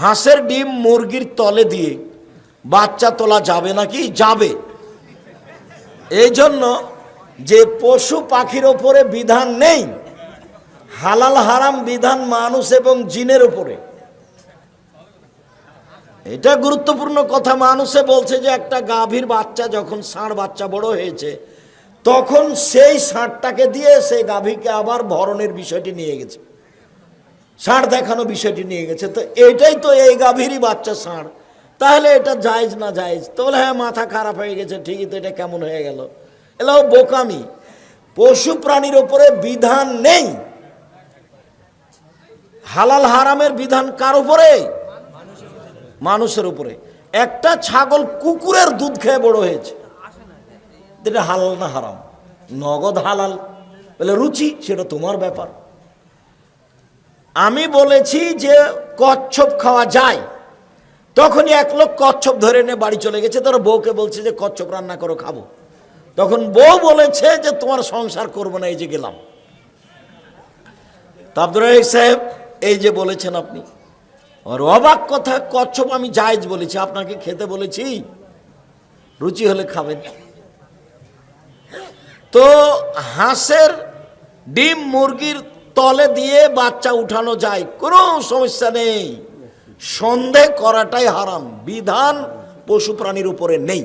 হাঁসের ডিম মুরগির তলে দিয়ে বাচ্চা তোলা যাবে নাকি? যাবে। এই জন্য যে পশু পাখির ওপরে বিধান নেই, হালাল হারাম বিধান মানুষ এবং জিনের উপরে। এটা গুরুত্বপূর্ণ কথা। মানুষে বলছে যে একটা গাভীর বাচ্চা যখন ষাঁড় বাচ্চা বড় হয়েছে, তখন সেই ষাঁড়টাকে দিয়ে সেই গাভীকে আবার ভরণের বিষয়টি নিয়ে গেছে। ষাঁড় দেখানো বিষয়টি নিয়ে গেছে। তো এটাই তো এই গাভীরই বাচ্চা ষাঁড়। তাহলে এটা জায়েজ না জায়েজ? তো বলে হ্যাঁ মাথা খারাপ হয়ে গেছে, ঠিকই তো এটা কেমন হয়ে গেল? এলাও বোকামি। পশু প্রাণীর ওপরে বিধান নেই। হালাল হারামের বিধান কার উপরে? মানুষের উপরে। একটা ছাগল কুকুরের দুধ খেয়ে বড় হয়েছে। এটা হালাল না হারাম? নগদ হালাল। বলে, রুচি, সেটা তোমার ব্যাপার। আমি বলেছি যে কচ্ছপ খাওয়া যায়। তখনই এক লোক কচ্ছপ ধরে এনে বাড়ি চলে গেছে। তার বউকে বলছে যে, কচ্ছপ রান্না করো, খাব। তখন বউ বলেছে যে, তোমার সংসার করব না, এই যে গেলাম। আব্দুর সাহেব, এই যে বলেছেন আপনি। আর অবাক কথা, কচ্ছপ আমি জায়েজ বলেছি, আপনাকে খেতে বলেছি। রুচি হলে খাবেন। তো হাঁসের ডিম, মুরগির তলে দিয়ে বাচ্চা উঠানো যায়, কোনো সমস্যা নেই। সন্দেহ করাটাই হারাম, বিধান পশু প্রাণীর উপরে নেই।